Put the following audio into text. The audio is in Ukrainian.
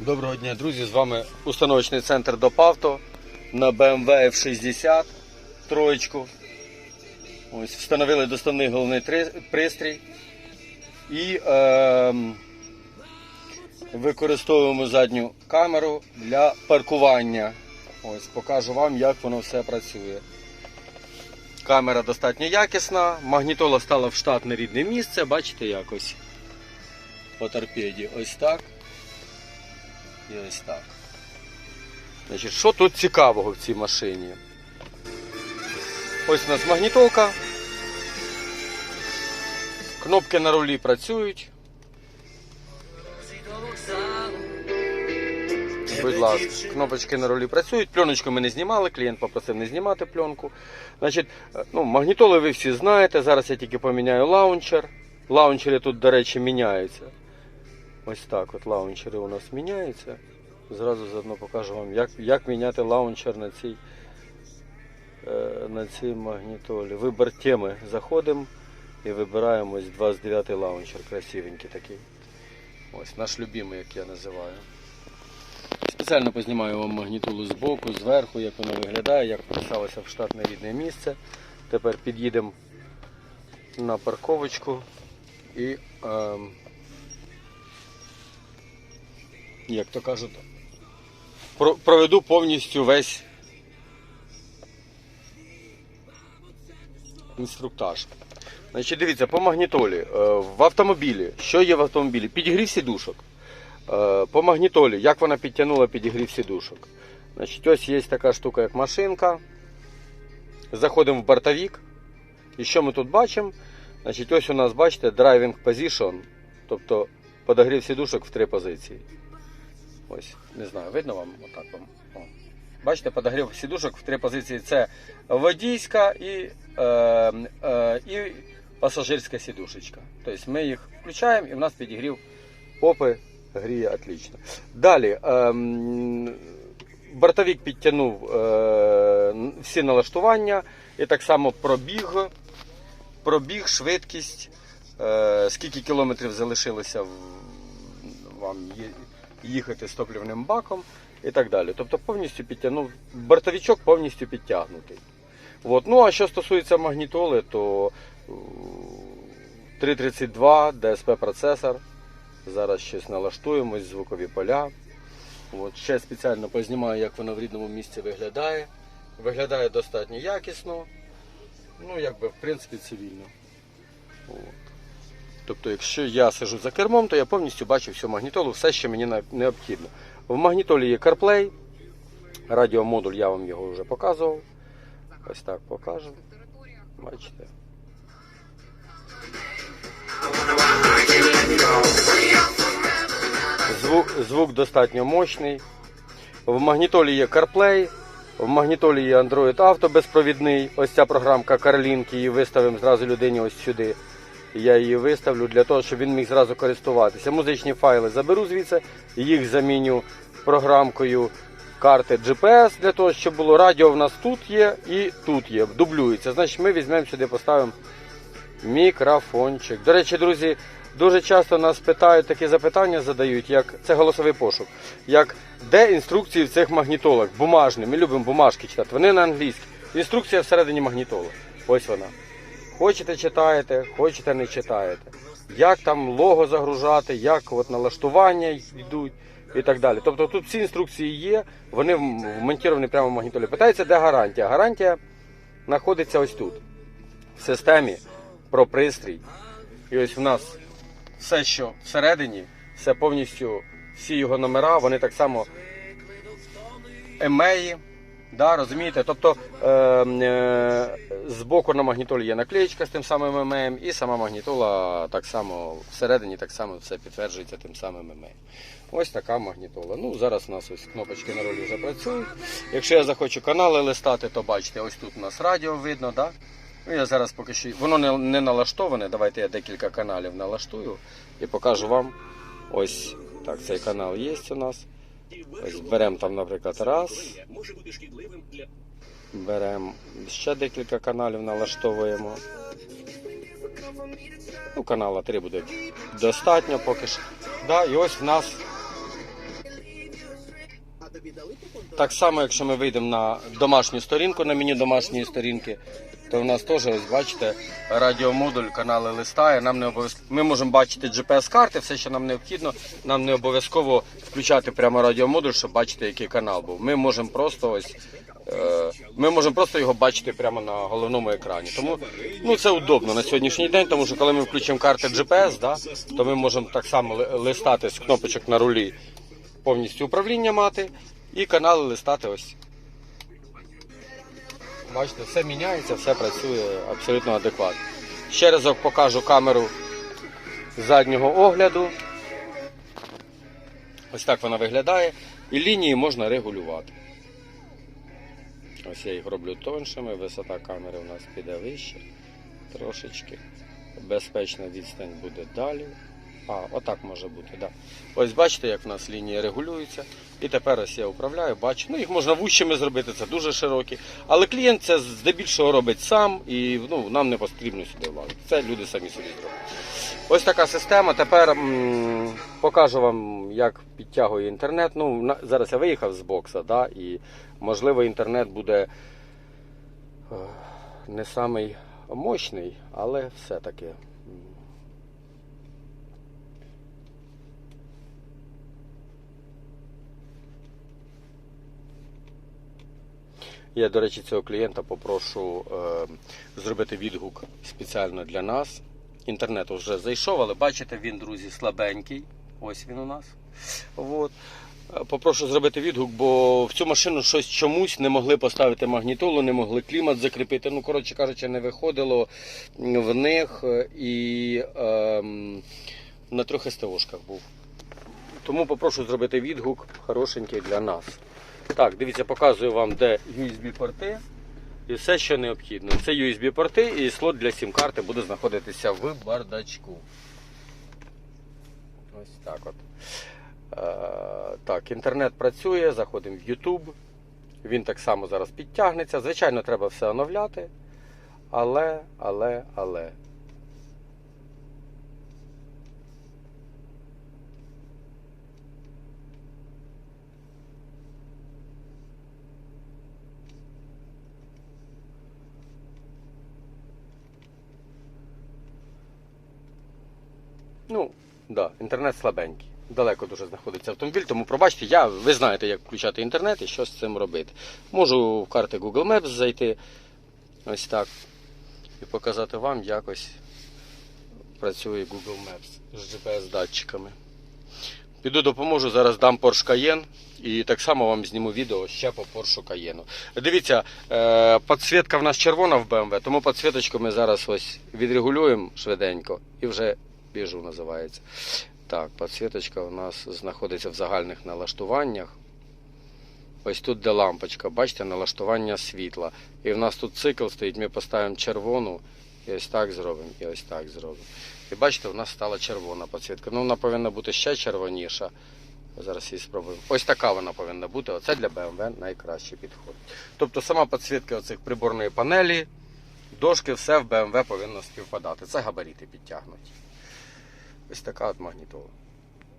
Доброго дня, друзі! З вами установочний центр ДОПАВТО на BMW F60 троєчку. Ось, встановили доставний головний пристрій і ем, використовуємо задню камеру для паркування. Ось, покажу вам, як воно все працює. Камера достатньо якісна, магнітола стала в штатне рідне місце, бачите якось по торпеді. Ось так. І ось так. Значить, що тут цікавого в цій машині? Ось у нас магнітолка. Кнопки на рулі працюють. Будь ласка, кнопочки на рулі працюють. Пленочку ми не знімали, клієнт попросив не знімати пленку. Значить, е, ну, магнітоли ви всі знаєте. Зараз я тільки поміняю лаунчер. Лаунчери тут, до речі, міняються. Ось так от лаунчери у нас міняються. Зразу заодно покажу вам, як, як міняти лаунчер на цій, е, на цій магнітолі. Вибір теми. Заходимо і вибираємо ось 29 лаунчер. Красивенький такий. Ось наш любимий, як я називаю. Спеціально познімаю вам магнітолу збоку, зверху, як вона виглядає, як вписалося в штатне рідне місце. Тепер під'їдемо на парковочку і. ем, як то кажуть, проведу повністю весь інструктаж. Значить, дивіться, по магнітолі. Е, В автомобілі, що є в автомобілі? Підігрів сідушок. Е, По магнітолі, як вона підтягнула підігрів сідушок. Значить, ось є така штука, як машинка. Заходимо в бортовік. І що ми тут бачимо? Значить, ось у нас, бачите, driving position, тобто подогрів сідушок в три позиції. Ось, не знаю, видно вам отак вам. О. Бачите, подогрів сідушок в три позиції. Це водійська і, е, е, і пасажирська сідушечка. Тобто ми їх включаємо і в нас підігрів попи гріє отлично. Далі. ем, бортовик підтягнув е, всі налаштування і так само пробіг, пробіг, швидкість, е, скільки кілометрів залишилося в, вам є- їхати з топливним баком і так далі. Тобто повністю підтягнув, бортовичок повністю підтягнутий. От. Ну а що стосується магнітоли, то е, 332 DSP процесор. Зараз щось налаштуємось, звукові поля. От. Ще спеціально познімаю, як воно в рідному місці виглядає. Виглядає достатньо якісно. Ну, якби, в принципі, цивільно. Тобто, якщо я сижу за кермом, то я повністю бачу всю магнітолу, все, що мені необхідно. В магнітолі є CarPlay, радіомодуль, я вам його вже показував. Ось так покажу. Бачите. Звук, звук достатньо мощний. В магнітолі є CarPlay, в магнітолі є Android Auto безпровідний. Ось ця програмка CarLink, її виставимо зразу людині ось сюди. Я її виставлю для того, щоб він міг зразу користуватися. Музичні файли заберу звідси, їх заміню програмкою карти GPS для того, щоб було радіо в нас тут є і тут є, дублюється. Значить, ми візьмемо сюди, поставимо мікрофончик. До речі, друзі, дуже часто нас питають такі запитання, задають, як це голосовий пошук. Як де інструкції в цих магнітолах? Бумажні. Ми любимо бумажки читати. Вони на англійській. Інструкція всередині магнітола. Ось вона. Хочете читаєте, хочете не читаєте. Як там лого загружати, як от налаштування йдуть і так далі. Тобто тут всі інструкції є, вони вм- вмонтовані прямо в магнітолі. Питається, де гарантія? Гарантія знаходиться ось тут, в системі про пристрій. І ось в нас все, що всередині, все повністю, всі його номера, вони так само емеї. Да, розумієте? Тобто е, е, збоку на магнітолі є наклеєчка з тим самим емеєм, і сама магнітола так само всередині так само все підтверджується тим самим емеєм. Ось така магнітола. Ну, зараз у нас ось кнопочки на ролі вже працюють. Якщо я захочу канали листати, то бачите, ось тут у нас радіо видно. Да? Ну, я зараз поки що. Воно не, не налаштоване. Давайте я декілька каналів налаштую і покажу вам. Ось так, цей канал є у нас. Ось беремо там, наприклад, раз. Беремо ще декілька каналів, налаштовуємо. Ну, канала 3 буде достатньо поки що. Да, і ось в нас Так само, якщо ми вийдемо на домашню сторінку, на меню домашньої сторінки, то в нас теж, ось бачите, радіомодуль, канали листає. Нам не обов'язково. Ми можемо бачити GPS-карти, все, що нам необхідно. Нам не обов'язково включати прямо радіомодуль, щоб бачити, який канал був. Ми можемо просто ось. е, Ми можемо просто його бачити прямо на головному екрані. Тому ну, це удобно на сьогоднішній день, тому що коли ми включимо карти GPS, да, то ми можемо так само ли- листати з кнопочок на рулі повністю управління мати і канали листати ось. Бачите, все міняється, все працює абсолютно адекватно. Ще разок покажу камеру заднього огляду. Ось так вона виглядає. І лінії можна регулювати. Ось я їх роблю тоншими, висота камери у нас піде вище трошечки. Безпечна відстань буде далі. А, отак може бути, так. Да. Ось бачите, як в нас лінії регулюються. І тепер ось я управляю, бачу. Ну, їх можна вущими зробити, це дуже широкі. Але клієнт це здебільшого робить сам і ну, нам не потрібно сюди влазити. Це люди самі собі зроблять. Ось така система. Тепер м, покажу вам, як підтягує інтернет. Ну, на- зараз я виїхав з бокса, да, і можливо інтернет буде е, не самий мощний, але все-таки. Я, до речі, цього клієнта попрошу е, зробити відгук спеціально для нас. Інтернет вже зайшов, але бачите, він, друзі, слабенький. Ось він у нас. От. Е, Попрошу зробити відгук, бо в цю машину щось чомусь не могли поставити магнітолу, не могли клімат закріпити. Ну, коротше кажучи, не виходило в них е, і ем, на трьох СТОшках був. Тому попрошу зробити відгук хорошенький для нас. Так, дивіться, показую вам, де USB-порти і все, що необхідно. Це USB-порти і слот для сім-карти буде знаходитися в бардачку. Ось так от. Е, так, інтернет працює, заходимо в YouTube. Він так само зараз підтягнеться. Звичайно, треба все оновляти. Але, але, але. Ну, да, інтернет слабенький. Далеко дуже знаходиться автомобіль, тому пробачте, я, ви знаєте, як включати інтернет і що з цим робити. Можу в карти Google Maps зайти ось так і показати вам, як ось працює Google Maps з GPS-датчиками. Піду допоможу, зараз дам Porsche Cayenne і так само вам зніму відео ще по Porsche Cayenne. Дивіться, е, підсвітка в нас червона в BMW, тому підсвіточку ми зараз ось відрегулюємо швиденько і вже біжу називається. Так, підсвіточка у нас знаходиться в загальних налаштуваннях. Ось тут де лампочка, бачите, налаштування світла. І в нас тут цикл стоїть, ми поставимо червону, і ось так зробимо, і ось так зробимо. І бачите, у нас стала червона підсвітка. Ну, вона повинна бути ще червоніша. Зараз її спробуємо. Ось така вона повинна бути. Оце для BMW найкраще підходить. Тобто сама підсвітка оцих приборної панелі, дошки, все в BMW повинно співпадати. Це габарити підтягнуті. Ось така от магнітола.